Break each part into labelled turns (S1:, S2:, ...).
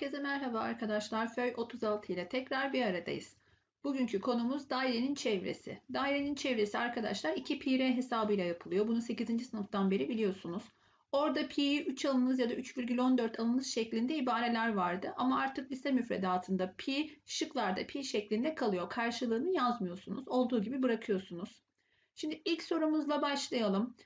S1: Herkese merhaba arkadaşlar. Föy 36 ile tekrar bir aradayız. Bugünkü konumuz dairenin çevresi. Dairenin çevresi arkadaşlar 2 pi r hesabıyla yapılıyor. Bunu 8. sınıftan beri biliyorsunuz. Orada pi'yi 3 alınız ya da 3,14 alınız şeklinde ibareler vardı. Ama artık lise müfredatında pi şıklarda pi şeklinde kalıyor. Karşılığını yazmıyorsunuz. Olduğu gibi bırakıyorsunuz. Şimdi ilk sorumuzla başlayalım.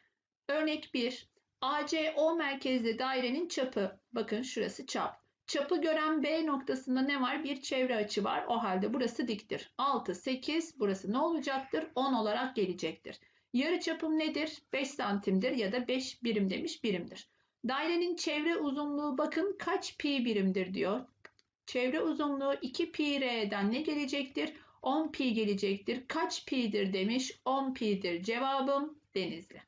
S1: Örnek 1. ACO merkezli dairenin çapı. Bakın şurası çap. Çapı gören B noktasında ne var? Bir çevre açı var. O halde burası diktir. 6, 8 burası ne olacaktır? 10 olarak gelecektir. Yarı çapım nedir? 5 santimdir ya da 5 birim demiş birimdir. Dairenin çevre uzunluğu bakın kaç pi birimdir diyor. Çevre uzunluğu 2 pi r'den ne gelecektir? 10 pi gelecektir. Kaç pi'dir demiş? 10 pi'dir. Cevabım Denizli.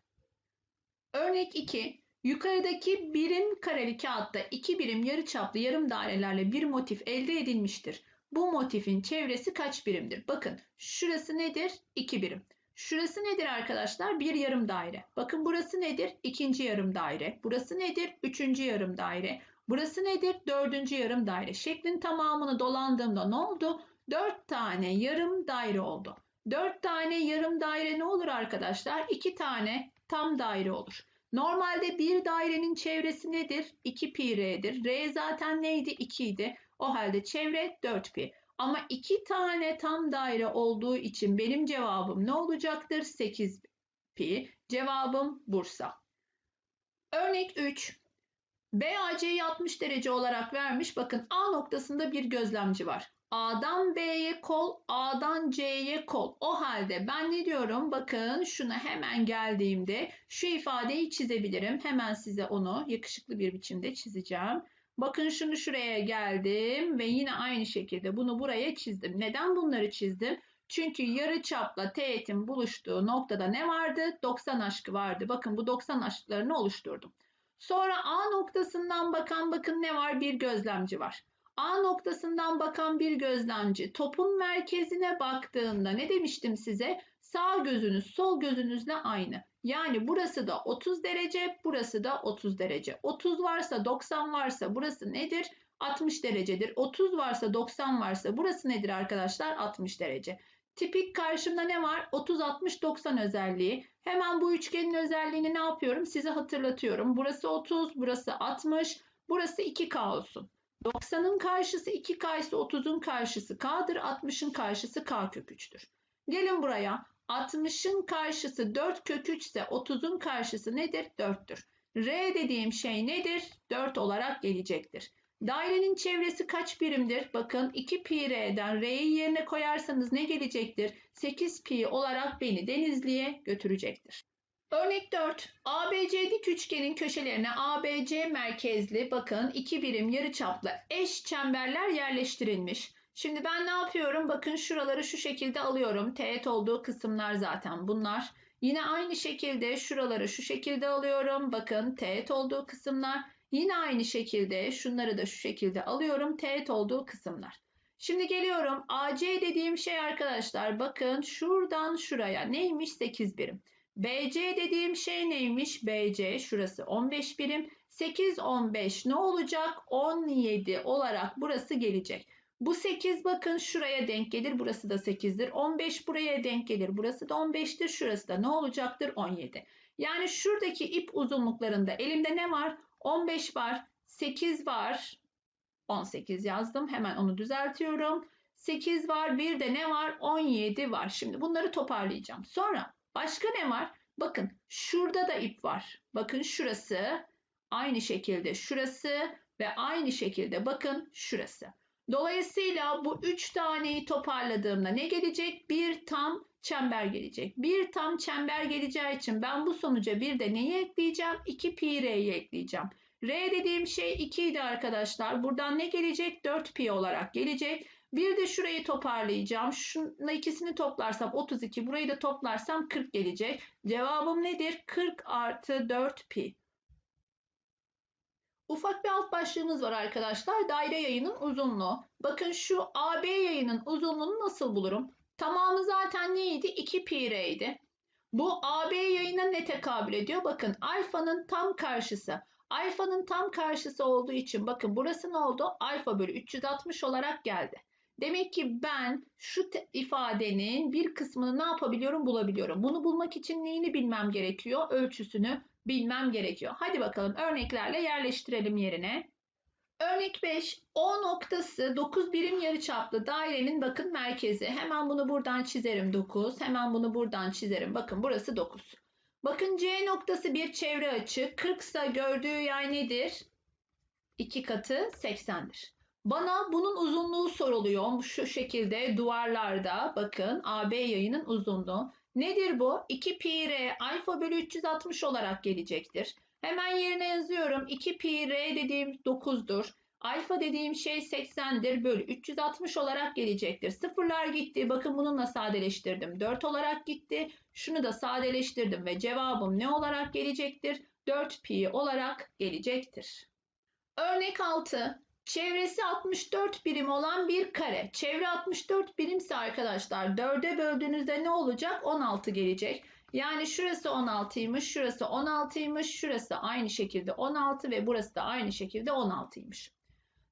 S1: Örnek 2. Yukarıdaki birim kareli kağıtta iki birim yarıçaplı yarım dairelerle bir motif elde edilmiştir. Bu motifin çevresi kaç birimdir? Bakın şurası nedir? 2 birim. Şurası nedir arkadaşlar? Bir yarım daire. Bakın burası nedir? İkinci yarım daire. Burası nedir? Üçüncü yarım daire. Burası nedir? Dördüncü yarım daire. Şeklin tamamını dolandığımda ne oldu? Dört tane yarım daire oldu. Dört tane yarım daire ne olur arkadaşlar? İki tane tam daire olur. Normalde bir dairenin çevresi nedir? 2 pi r'dir. R zaten neydi? 2 idi. O halde çevre 4 pi. Ama iki tane tam daire olduğu için benim cevabım ne olacaktır? 8 pi. Cevabım Bursa. Örnek 3. BAC'yi 60 derece olarak vermiş. Bakın A noktasında bir gözlemci var. A'dan B'ye kol, A'dan C'ye kol. O halde ben ne diyorum? Bakın şuna hemen geldiğimde şu ifadeyi çizebilirim. Hemen size onu yakışıklı bir biçimde çizeceğim. Bakın şunu şuraya geldim ve yine aynı şekilde bunu buraya çizdim. Neden bunları çizdim? Çünkü yarı çapla teğetin buluştuğu noktada ne vardı? 90 aşkı vardı. Bakın bu 90 aşklarını oluşturdum. Sonra A noktasından bakan bakın ne var? Bir gözlemci var. A noktasından bakan bir gözlemci topun merkezine baktığında ne demiştim size? Sağ gözünüz sol gözünüzle aynı. Yani burası da 30 derece, burası da 30 derece. 30 varsa 90 varsa burası nedir? 60 derecedir. 30 varsa 90 varsa burası nedir arkadaşlar? 60 derece. Tipik karşımda ne var? 30, 60, 90 özelliği. Hemen bu üçgenin özelliğini ne yapıyorum? Size hatırlatıyorum. Burası 30, burası 60, burası 2K olsun. 90'ın karşısı 2K ise 30'un karşısı K'dır. 60'ın karşısı K kök 3'tür. Gelin buraya. 60'ın karşısı 4 kök 3 ise 30'un karşısı nedir? 4'tür. R dediğim şey nedir? 4 olarak gelecektir. Dairenin çevresi kaç birimdir? Bakın 2 pi r'den r'yi yerine koyarsanız ne gelecektir? 8 pi olarak beni Denizli'ye götürecektir. Örnek 4. ABC dik üçgenin köşelerine ABC merkezli bakın iki birim yarıçaplı eş çemberler yerleştirilmiş. Şimdi ben ne yapıyorum? Bakın şuraları şu şekilde alıyorum. Teğet olduğu kısımlar zaten bunlar. Yine aynı şekilde şuraları şu şekilde alıyorum. Bakın teğet olduğu kısımlar. Yine aynı şekilde şunları da şu şekilde alıyorum. Teğet olduğu kısımlar. Şimdi geliyorum. AC dediğim şey arkadaşlar bakın şuradan şuraya neymiş 8 birim. BC dediğim şey neymiş? BC şurası 15 birim. 8 15 ne olacak? 17 olarak burası gelecek. Bu 8 bakın şuraya denk gelir. Burası da 8'dir. 15 buraya denk gelir. Burası da 15'tir. Şurası da ne olacaktır? 17. Yani şuradaki ip uzunluklarında elimde ne var? 15 var. 8 var. 18 yazdım. Hemen onu düzeltiyorum. 8 var. Bir de ne var? 17 var. Şimdi bunları toparlayacağım. Sonra Başka ne var? Bakın şurada da ip var. Bakın şurası aynı şekilde şurası ve aynı şekilde bakın şurası. Dolayısıyla bu üç taneyi toparladığımda ne gelecek? Bir tam çember gelecek. Bir tam çember geleceği için ben bu sonuca bir de neyi ekleyeceğim? 2 pi r'yi ekleyeceğim. R dediğim şey 2 idi arkadaşlar. Buradan ne gelecek? 4 pi olarak gelecek. Bir de şurayı toparlayacağım. Şunla ikisini toplarsam 32. Burayı da toplarsam 40 gelecek. Cevabım nedir? 40 artı 4 pi. Ufak bir alt başlığımız var arkadaşlar. Daire yayının uzunluğu. Bakın şu AB yayının uzunluğunu nasıl bulurum? Tamamı zaten neydi? 2 pi r'ydi. Bu AB yayına ne tekabül ediyor? Bakın alfanın tam karşısı. Alfanın tam karşısı olduğu için bakın burası ne oldu? Alfa bölü 360 olarak geldi. Demek ki ben şu ifadenin bir kısmını ne yapabiliyorum? Bulabiliyorum. Bunu bulmak için neyini bilmem gerekiyor? Ölçüsünü bilmem gerekiyor. Hadi bakalım örneklerle yerleştirelim yerine. Örnek 5. O noktası 9 birim yarıçaplı dairenin bakın merkezi. Hemen bunu buradan çizerim 9. Hemen bunu buradan çizerim. Bakın burası 9. Bakın C noktası bir çevre açı. 40 ise gördüğü yer nedir? 2 katı 80'dir. Bana bunun uzunluğu soruluyor. Şu şekilde duvarlarda bakın AB yayının uzunluğu. Nedir bu? 2 pi r alfa bölü 360 olarak gelecektir. Hemen yerine yazıyorum. 2 pi r dediğim 9'dur. Alfa dediğim şey 80'dir bölü 360 olarak gelecektir. Sıfırlar gitti. Bakın bununla sadeleştirdim. 4 olarak gitti. Şunu da sadeleştirdim ve cevabım ne olarak gelecektir? 4 pi olarak gelecektir. Örnek 6. Çevresi 64 birim olan bir kare. Çevre 64 birimse arkadaşlar 4'e böldüğünüzde ne olacak? 16 gelecek. Yani şurası 16'ymış, şurası 16'ymış, şurası aynı şekilde 16 ve burası da aynı şekilde 16'ymış.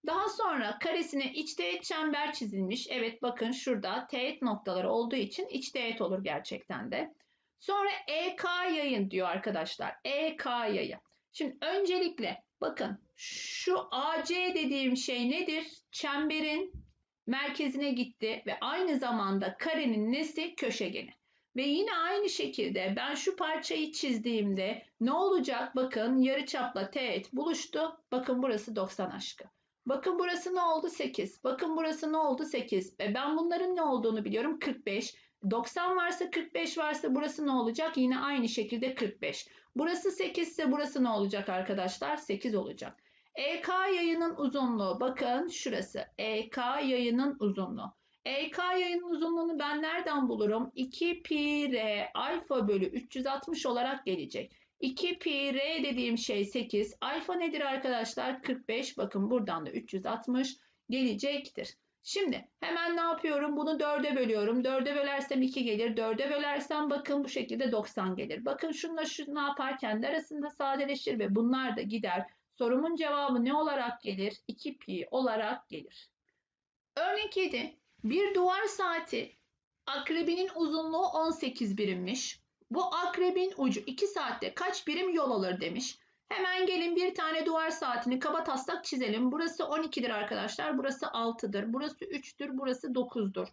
S1: Daha sonra karesine iç teğet çember çizilmiş. Evet bakın şurada teğet noktaları olduğu için iç teğet olur gerçekten de. Sonra EK yayın diyor arkadaşlar. EK yayı. Şimdi öncelikle bakın şu AC dediğim şey nedir? Çemberin merkezine gitti ve aynı zamanda karenin nesi? Köşegeni. Ve yine aynı şekilde ben şu parçayı çizdiğimde ne olacak? Bakın yarıçapla teğet buluştu. Bakın burası 90 aşkı. Bakın burası ne oldu? 8. Bakın burası ne oldu? 8. Ve ben bunların ne olduğunu biliyorum. 45. 90 varsa 45 varsa burası ne olacak? Yine aynı şekilde 45. Burası 8 ise burası ne olacak arkadaşlar? 8 olacak. EK yayının uzunluğu bakın şurası. EK yayının uzunluğu. EK yayının uzunluğunu ben nereden bulurum? 2 pi r alfa bölü 360 olarak gelecek. 2 pi r dediğim şey 8. Alfa nedir arkadaşlar? 45. Bakın buradan da 360 gelecektir. Şimdi hemen ne yapıyorum? Bunu 4'e bölüyorum. 4'e bölersem 2 gelir. 4'e bölersem bakın bu şekilde 90 gelir. Bakın şunla şu ne yapar? Kendi arasında sadeleşir ve bunlar da gider. Sorumun cevabı ne olarak gelir? 2 pi olarak gelir. Örnek 7. Bir duvar saati akrebinin uzunluğu 18 birimmiş. Bu akrebin ucu 2 saatte kaç birim yol alır demiş. Hemen gelin bir tane duvar saatini kaba taslak çizelim. Burası 12'dir arkadaşlar. Burası 6'dır. Burası 3'tür. Burası 9'dur.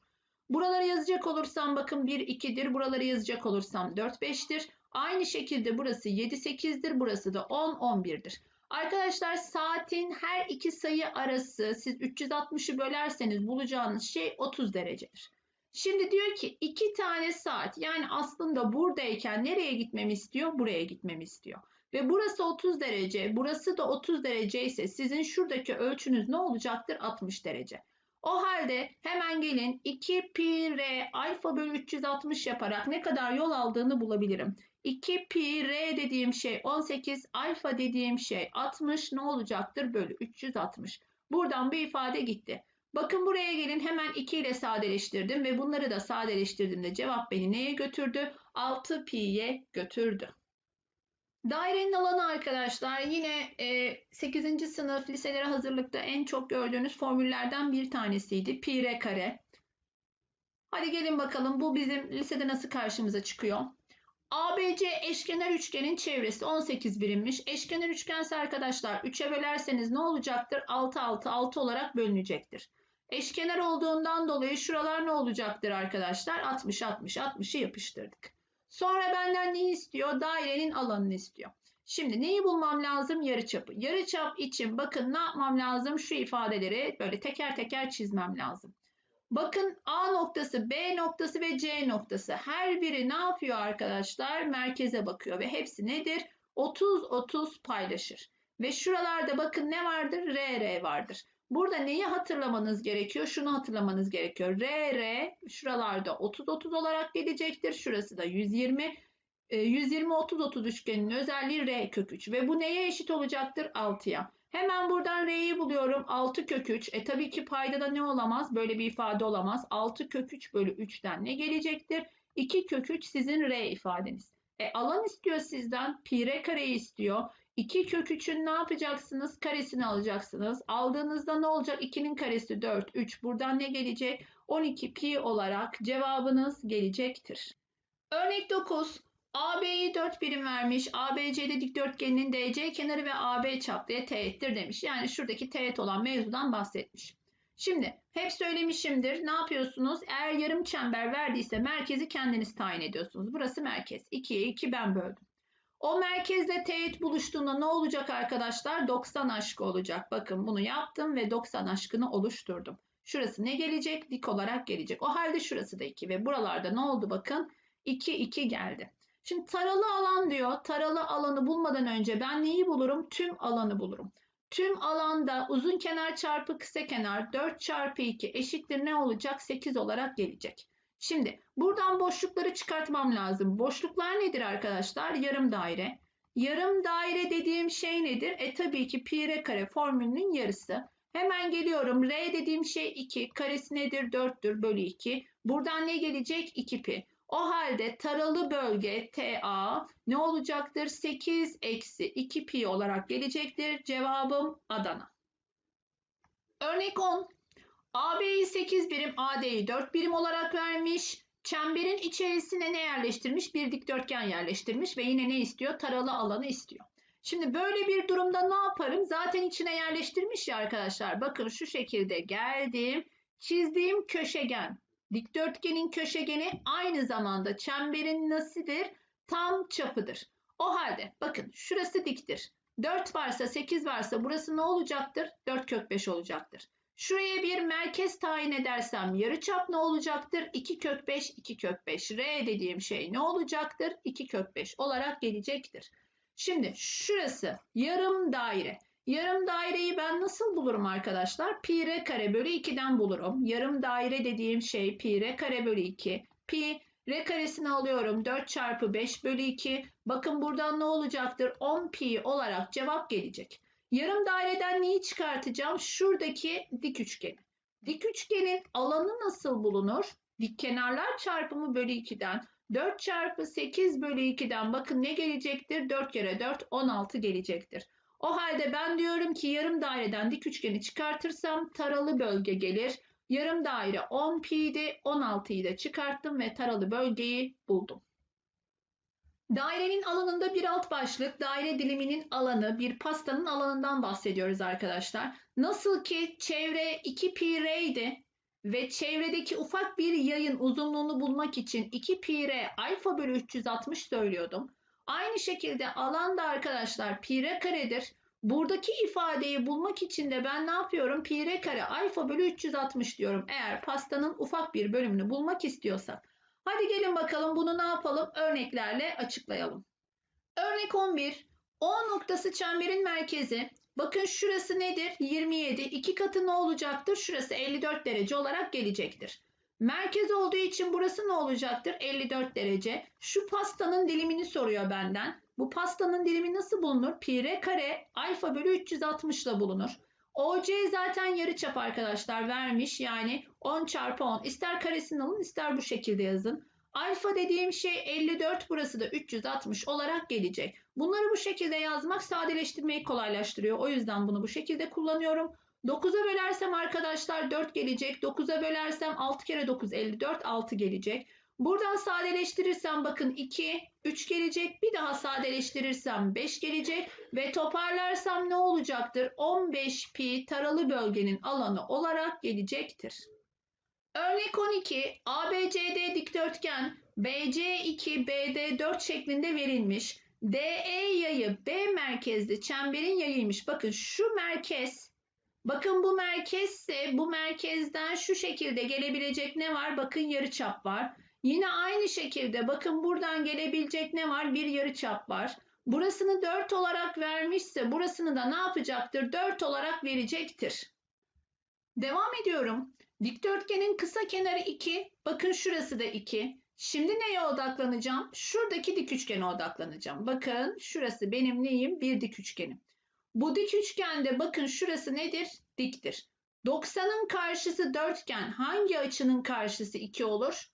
S1: Buraları yazacak olursam bakın 1 2'dir. Buraları yazacak olursam 4 5'tir. Aynı şekilde burası 7 8'dir. Burası da 10 11'dir. Arkadaşlar saatin her iki sayı arası siz 360'ı bölerseniz bulacağınız şey 30 derecedir. Şimdi diyor ki iki tane saat yani aslında buradayken nereye gitmemi istiyor? Buraya gitmemi istiyor. Ve burası 30 derece, burası da 30 derece ise sizin şuradaki ölçünüz ne olacaktır? 60 derece. O halde hemen gelin 2 pi r alfa bölü 360 yaparak ne kadar yol aldığını bulabilirim. 2 pi r dediğim şey 18, alfa dediğim şey 60 ne olacaktır? Bölü 360. Buradan bir ifade gitti. Bakın buraya gelin hemen 2 ile sadeleştirdim ve bunları da sadeleştirdiğimde cevap beni neye götürdü? 6 pi'ye götürdü. Dairenin alanı arkadaşlar yine e, 8. sınıf liselere hazırlıkta en çok gördüğünüz formüllerden bir tanesiydi. Pi r kare. Hadi gelin bakalım bu bizim lisede nasıl karşımıza çıkıyor. ABC eşkenar üçgenin çevresi 18 birimmiş. Eşkenar üçgense arkadaşlar 3'e bölerseniz ne olacaktır? 6 6 6 olarak bölünecektir. Eşkenar olduğundan dolayı şuralar ne olacaktır arkadaşlar? 60 60 60'ı yapıştırdık. Sonra benden ne istiyor? Dairenin alanını istiyor. Şimdi neyi bulmam lazım? Yarıçapı. Yarıçap için bakın ne yapmam lazım? Şu ifadeleri böyle teker teker çizmem lazım. Bakın A noktası, B noktası ve C noktası her biri ne yapıyor arkadaşlar? Merkeze bakıyor ve hepsi nedir? 30-30 paylaşır. Ve şuralarda bakın ne vardır? RR vardır. Burada neyi hatırlamanız gerekiyor? Şunu hatırlamanız gerekiyor. RR şuralarda 30-30 olarak gelecektir. Şurası da 120. 120-30-30 üçgeninin özelliği R kök 3 ve bu neye eşit olacaktır? 6'ya. Hemen buradan R'yi buluyorum. 6 kök 3. E tabii ki paydada ne olamaz? Böyle bir ifade olamaz. 6 kök 3 bölü 3'ten ne gelecektir? 2 kök 3 sizin R ifadeniz. E alan istiyor sizden. Pi R kareyi istiyor. 2 kök 3'ün ne yapacaksınız? Karesini alacaksınız. Aldığınızda ne olacak? 2'nin karesi 4, 3. Buradan ne gelecek? 12 pi olarak cevabınız gelecektir. Örnek 9. AB'yi 4 birim vermiş. ABC'de dikdörtgeninin DC kenarı ve AB çaplıya teğettir demiş. Yani şuradaki teğet olan mevzudan bahsetmiş. Şimdi hep söylemişimdir. Ne yapıyorsunuz? Eğer yarım çember verdiyse merkezi kendiniz tayin ediyorsunuz. Burası merkez. 2'ye 2 ben böldüm. O merkezle teğet buluştuğunda ne olacak arkadaşlar? 90 aşkı olacak. Bakın bunu yaptım ve 90 aşkını oluşturdum. Şurası ne gelecek? Dik olarak gelecek. O halde şurası da 2 ve buralarda ne oldu bakın? 2, 2 geldi. Şimdi taralı alan diyor. Taralı alanı bulmadan önce ben neyi bulurum? Tüm alanı bulurum. Tüm alanda uzun kenar çarpı kısa kenar 4 çarpı 2 eşittir ne olacak? 8 olarak gelecek. Şimdi buradan boşlukları çıkartmam lazım. Boşluklar nedir arkadaşlar? Yarım daire. Yarım daire dediğim şey nedir? E tabii ki pi r kare formülünün yarısı. Hemen geliyorum. R dediğim şey 2. Karesi nedir? 4'tür bölü 2. Buradan ne gelecek? 2 pi. O halde taralı bölge TA ne olacaktır? 8 eksi 2 pi olarak gelecektir. Cevabım Adana. Örnek 10. AB'yi 8 birim, AD'yi 4 birim olarak vermiş. Çemberin içerisine ne yerleştirmiş? Bir dikdörtgen yerleştirmiş ve yine ne istiyor? Taralı alanı istiyor. Şimdi böyle bir durumda ne yaparım? Zaten içine yerleştirmiş ya arkadaşlar. Bakın şu şekilde geldim. Çizdiğim köşegen Dikdörtgenin köşegeni aynı zamanda çemberin nasidir? Tam çapıdır. O halde bakın şurası diktir. 4 varsa 8 varsa burası ne olacaktır? 4 kök 5 olacaktır. Şuraya bir merkez tayin edersem yarıçap ne olacaktır? 2 kök 5, 2 kök 5. R dediğim şey ne olacaktır? 2 kök 5 olarak gelecektir. Şimdi şurası yarım daire. Yarım daireyi ben nasıl bulurum arkadaşlar? Pi r kare bölü 2'den bulurum. Yarım daire dediğim şey pi r kare bölü 2. Pi r karesini alıyorum. 4 çarpı 5 bölü 2. Bakın buradan ne olacaktır? 10 pi olarak cevap gelecek. Yarım daireden neyi çıkartacağım? Şuradaki dik üçgeni. Dik üçgenin alanı nasıl bulunur? Dik kenarlar çarpımı bölü 2'den 4 çarpı 8 bölü 2'den bakın ne gelecektir? 4 kere 4 16 gelecektir. O halde ben diyorum ki yarım daireden dik üçgeni çıkartırsam taralı bölge gelir. Yarım daire 10 pi'di 16'yı da çıkarttım ve taralı bölgeyi buldum. Dairenin alanında bir alt başlık, daire diliminin alanı, bir pastanın alanından bahsediyoruz arkadaşlar. Nasıl ki çevre 2 pi r'ydi ve çevredeki ufak bir yayın uzunluğunu bulmak için 2 pi r alfa bölü 360 söylüyordum. Aynı şekilde alan da arkadaşlar pi r karedir. Buradaki ifadeyi bulmak için de ben ne yapıyorum? Pi r kare alfa bölü 360 diyorum. Eğer pastanın ufak bir bölümünü bulmak istiyorsak. Hadi gelin bakalım bunu ne yapalım? Örneklerle açıklayalım. Örnek 11. O noktası çemberin merkezi. Bakın şurası nedir? 27. İki katı ne olacaktır? Şurası 54 derece olarak gelecektir. Merkez olduğu için burası ne olacaktır? 54 derece. Şu pastanın dilimini soruyor benden. Bu pastanın dilimi nasıl bulunur? Pi r kare alfa bölü 360 ile bulunur. OC zaten yarıçap arkadaşlar vermiş. Yani 10 çarpı 10. İster karesini alın ister bu şekilde yazın. Alfa dediğim şey 54 burası da 360 olarak gelecek. Bunları bu şekilde yazmak sadeleştirmeyi kolaylaştırıyor. O yüzden bunu bu şekilde kullanıyorum. 9'a bölersem arkadaşlar 4 gelecek. 9'a bölersem 6 kere 9 54 6 gelecek. Buradan sadeleştirirsem bakın 2 3 gelecek. Bir daha sadeleştirirsem 5 gelecek. Ve toparlarsam ne olacaktır? 15 pi taralı bölgenin alanı olarak gelecektir. Örnek 12 ABCD dikdörtgen BC2 BD4 şeklinde verilmiş. DE yayı B merkezli çemberin yayıymış. Bakın şu merkez Bakın bu merkezse bu merkezden şu şekilde gelebilecek ne var? Bakın yarıçap var. Yine aynı şekilde bakın buradan gelebilecek ne var? Bir yarıçap var. Burasını 4 olarak vermişse burasını da ne yapacaktır? 4 olarak verecektir. Devam ediyorum. Dikdörtgenin kısa kenarı 2. Bakın şurası da 2. Şimdi neye odaklanacağım? Şuradaki dik üçgene odaklanacağım. Bakın şurası benim neyim? Bir dik üçgenim. Bu dik üçgende bakın şurası nedir? Diktir. 90'ın karşısı dörtgen hangi açının karşısı 2 olur?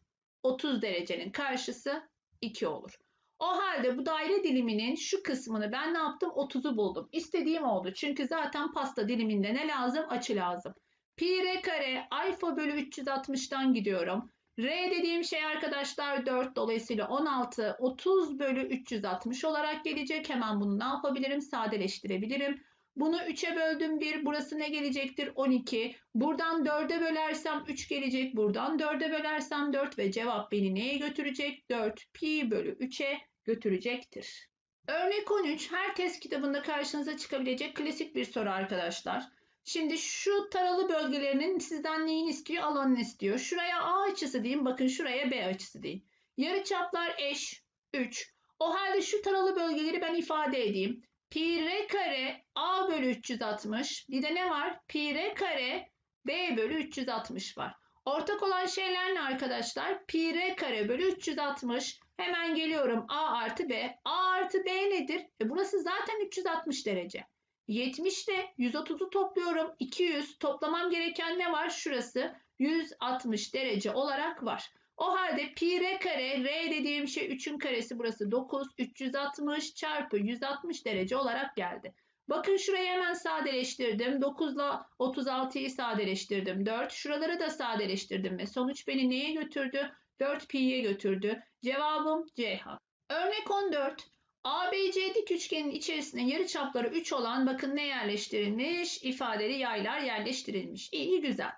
S1: 30 derecenin karşısı 2 olur. O halde bu daire diliminin şu kısmını ben ne yaptım? 30'u buldum. İstediğim oldu. Çünkü zaten pasta diliminde ne lazım? Açı lazım. Pi r kare alfa bölü 360'tan gidiyorum. R dediğim şey arkadaşlar 4 dolayısıyla 16 30 bölü 360 olarak gelecek. Hemen bunu ne yapabilirim? Sadeleştirebilirim. Bunu 3'e böldüm 1. Burası ne gelecektir? 12. Buradan 4'e bölersem 3 gelecek. Buradan 4'e bölersem 4 ve cevap beni neye götürecek? 4 pi bölü 3'e götürecektir. Örnek 13 her test kitabında karşınıza çıkabilecek klasik bir soru arkadaşlar. Şimdi şu taralı bölgelerinin sizden neyin istiyor? Alanını istiyor. Şuraya A açısı diyeyim. Bakın şuraya B açısı diyeyim. Yarı çaplar eş 3. O halde şu taralı bölgeleri ben ifade edeyim. Pi r kare A bölü 360. Bir de ne var? Pi r kare B bölü 360 var. Ortak olan şeyler ne arkadaşlar? Pi r kare bölü 360. Hemen geliyorum A artı B. A artı B nedir? E burası zaten 360 derece. 70 ile 130'u topluyorum. 200 toplamam gereken ne var? Şurası 160 derece olarak var. O halde pi r kare, r dediğim şey 3'ün karesi burası 9, 360 çarpı 160 derece olarak geldi. Bakın şurayı hemen sadeleştirdim. 9 ile 36'yı sadeleştirdim. 4. Şuraları da sadeleştirdim ve sonuç beni neye götürdü? 4 pi'ye götürdü. Cevabım Ceyhan. Örnek 14. ABC dik üçgenin içerisine yarıçapları 3 olan bakın ne yerleştirilmiş? İfadeli yaylar yerleştirilmiş. İyi güzel.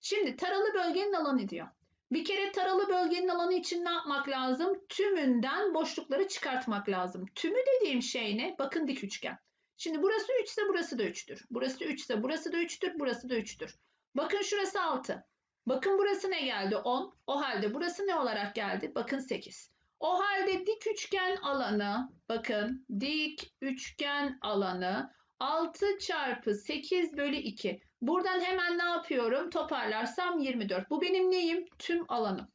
S1: Şimdi taralı bölgenin alanı diyor. Bir kere taralı bölgenin alanı için ne yapmak lazım? Tümünden boşlukları çıkartmak lazım. Tümü dediğim şey ne? Bakın dik üçgen. Şimdi burası 3 ise burası da 3'tür. Burası 3 ise burası da 3'tür. Burası da 3'tür. Bakın şurası 6. Bakın burası ne geldi? 10. O halde burası ne olarak geldi? Bakın 8. O halde dik üçgen alanı, bakın dik üçgen alanı 6 çarpı 8 bölü 2. Buradan hemen ne yapıyorum? Toparlarsam 24. Bu benim neyim? Tüm alanım.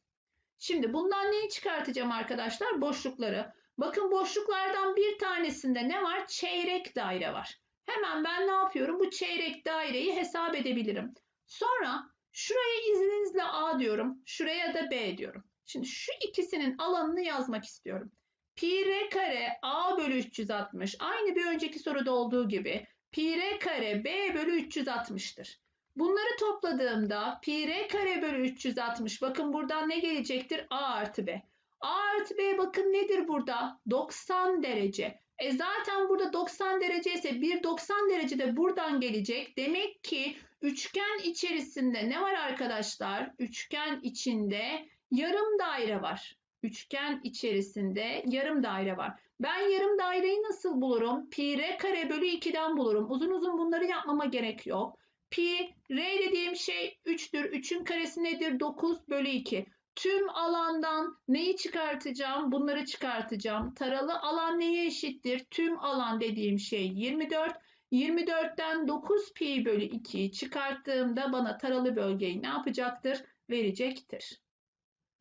S1: Şimdi bundan neyi çıkartacağım arkadaşlar? Boşlukları. Bakın boşluklardan bir tanesinde ne var? Çeyrek daire var. Hemen ben ne yapıyorum? Bu çeyrek daireyi hesap edebilirim. Sonra şuraya izninizle A diyorum. Şuraya da B diyorum. Şimdi şu ikisinin alanını yazmak istiyorum. Pi r kare A bölü 360 aynı bir önceki soruda olduğu gibi pi r kare B bölü 360'tır. Bunları topladığımda pi r kare bölü 360 bakın buradan ne gelecektir? A artı B. A artı B bakın nedir burada? 90 derece. E zaten burada 90 derece ise bir 90 derece de buradan gelecek. Demek ki üçgen içerisinde ne var arkadaşlar? Üçgen içinde yarım daire var. Üçgen içerisinde yarım daire var. Ben yarım daireyi nasıl bulurum? Pi r kare bölü 2'den bulurum. Uzun uzun bunları yapmama gerek yok. Pi r dediğim şey 3'tür. 3'ün karesi nedir? 9 bölü 2. Tüm alandan neyi çıkartacağım? Bunları çıkartacağım. Taralı alan neye eşittir? Tüm alan dediğim şey 24. 24'ten 9 pi bölü 2'yi çıkarttığımda bana taralı bölgeyi ne yapacaktır? Verecektir.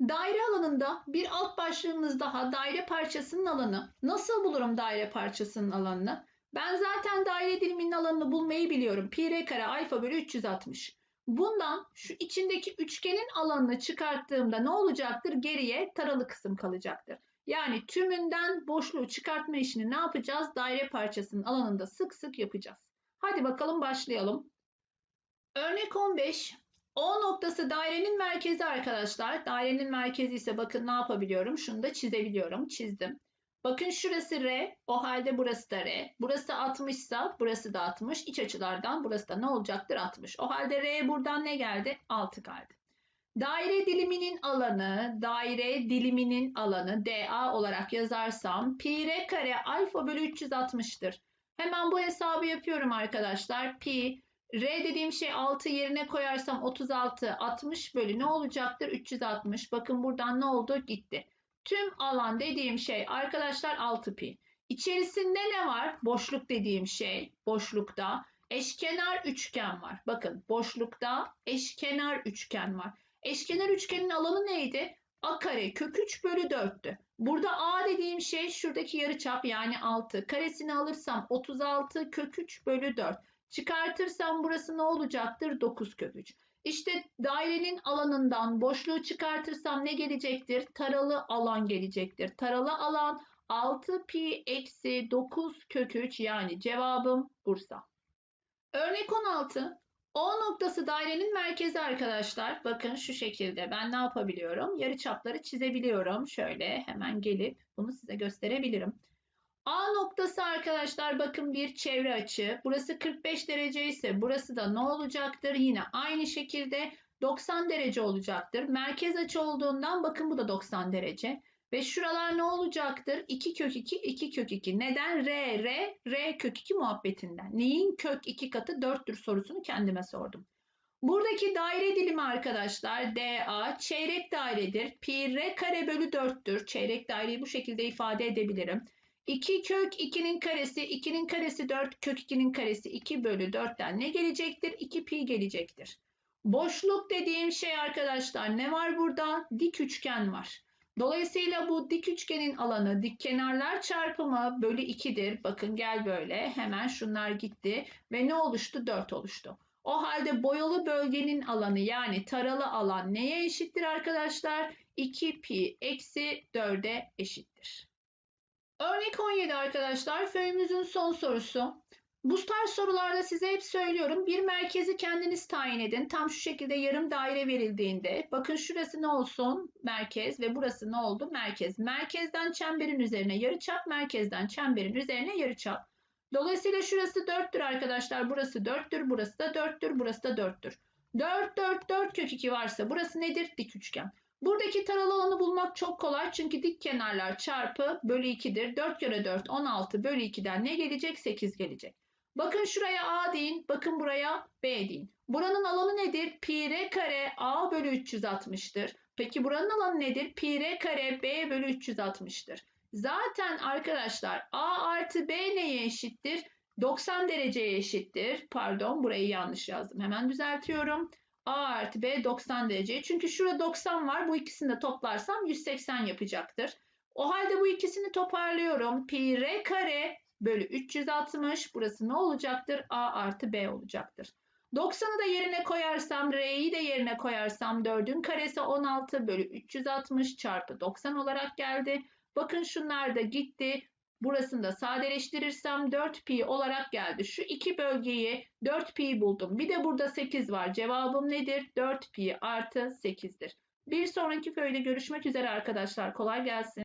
S1: Daire alanında bir alt başlığımız daha daire parçasının alanı. Nasıl bulurum daire parçasının alanını? Ben zaten daire diliminin alanını bulmayı biliyorum. Pi r kare alfa bölü 360. Bundan şu içindeki üçgenin alanını çıkarttığımda ne olacaktır? Geriye taralı kısım kalacaktır. Yani tümünden boşluğu çıkartma işini ne yapacağız? Daire parçasının alanında sık sık yapacağız. Hadi bakalım başlayalım. Örnek 15. O noktası dairenin merkezi arkadaşlar. Dairenin merkezi ise bakın ne yapabiliyorum? Şunu da çizebiliyorum. Çizdim. Bakın şurası R. O halde burası da R. Burası 60 ise burası da 60. İç açılardan burası da ne olacaktır? 60. O halde R buradan ne geldi? 6 geldi. Daire diliminin alanı, daire diliminin alanı DA olarak yazarsam pi r kare alfa bölü 360'tır. Hemen bu hesabı yapıyorum arkadaşlar. Pi R dediğim şey 6 yerine koyarsam 36, 60 bölü ne olacaktır? 360. Bakın buradan ne oldu? Gitti. Tüm alan dediğim şey arkadaşlar 6 pi. İçerisinde ne var? Boşluk dediğim şey. Boşlukta eşkenar üçgen var. Bakın boşlukta eşkenar üçgen var. Eşkenar üçgenin alanı neydi? A kare kök 3 bölü 4'tü. Burada A dediğim şey şuradaki yarıçap yani 6. Karesini alırsam 36 kök 3 bölü 4. Çıkartırsam burası ne olacaktır? 9 kök 3. İşte dairenin alanından boşluğu çıkartırsam ne gelecektir? Taralı alan gelecektir. Taralı alan 6 pi eksi 9 kök 3 yani cevabım Bursa. Örnek 16. O noktası dairenin merkezi arkadaşlar. Bakın şu şekilde ben ne yapabiliyorum? Yarı çapları çizebiliyorum. Şöyle hemen gelip bunu size gösterebilirim. A noktası arkadaşlar bakın bir çevre açı. Burası 45 derece ise burası da ne olacaktır? Yine aynı şekilde 90 derece olacaktır. Merkez açı olduğundan bakın bu da 90 derece. Ve şuralar ne olacaktır? 2 kök 2, 2 kök 2. Neden? R, R, R kök 2 muhabbetinden. Neyin kök 2 katı 4'tür sorusunu kendime sordum. Buradaki daire dilimi arkadaşlar DA çeyrek dairedir. Pi R kare bölü 4'tür. Çeyrek daireyi bu şekilde ifade edebilirim. 2 kök 2'nin karesi, 2'nin karesi 4, kök 2'nin karesi 2 bölü 4'ten ne gelecektir? 2 pi gelecektir. Boşluk dediğim şey arkadaşlar ne var burada? Dik üçgen var. Dolayısıyla bu dik üçgenin alanı dik kenarlar çarpımı bölü 2'dir. Bakın gel böyle hemen şunlar gitti ve ne oluştu? 4 oluştu. O halde boyalı bölgenin alanı yani taralı alan neye eşittir arkadaşlar? 2 pi eksi 4'e eşittir. Örnek 17 arkadaşlar föyümüzün son sorusu. Bu tarz sorularda size hep söylüyorum bir merkezi kendiniz tayin edin. Tam şu şekilde yarım daire verildiğinde bakın şurası ne olsun merkez ve burası ne oldu merkez. Merkezden çemberin üzerine yarıçap merkezden çemberin üzerine yarıçap. Dolayısıyla şurası 4'tür arkadaşlar burası 4'tür burası da 4'tür burası da 4'tür. 4 4 4 kök 2 varsa burası nedir? Dik üçgen. Buradaki taralı alanı bulmak çok kolay çünkü dik kenarlar çarpı bölü 2'dir. 4 kere 4 16 bölü 2'den ne gelecek? 8 gelecek. Bakın şuraya A deyin. Bakın buraya B deyin. Buranın alanı nedir? Pi r kare A bölü 360'tır. Peki buranın alanı nedir? Pi r kare B bölü 360'tır. Zaten arkadaşlar A artı B neye eşittir? 90 dereceye eşittir. Pardon burayı yanlış yazdım. Hemen düzeltiyorum. A artı B 90 derece. Çünkü şurada 90 var. Bu ikisini de toplarsam 180 yapacaktır. O halde bu ikisini toparlıyorum. Pi r kare bölü 360. Burası ne olacaktır? A artı B olacaktır. 90'ı da yerine koyarsam, R'yi de yerine koyarsam 4'ün karesi 16 bölü 360 çarpı 90 olarak geldi. Bakın şunlar da gitti. Burasını da sadeleştirirsem 4 pi olarak geldi. Şu iki bölgeyi 4 pi buldum. Bir de burada 8 var. Cevabım nedir? 4 pi artı 8'dir. Bir sonraki föyde görüşmek üzere arkadaşlar. Kolay gelsin.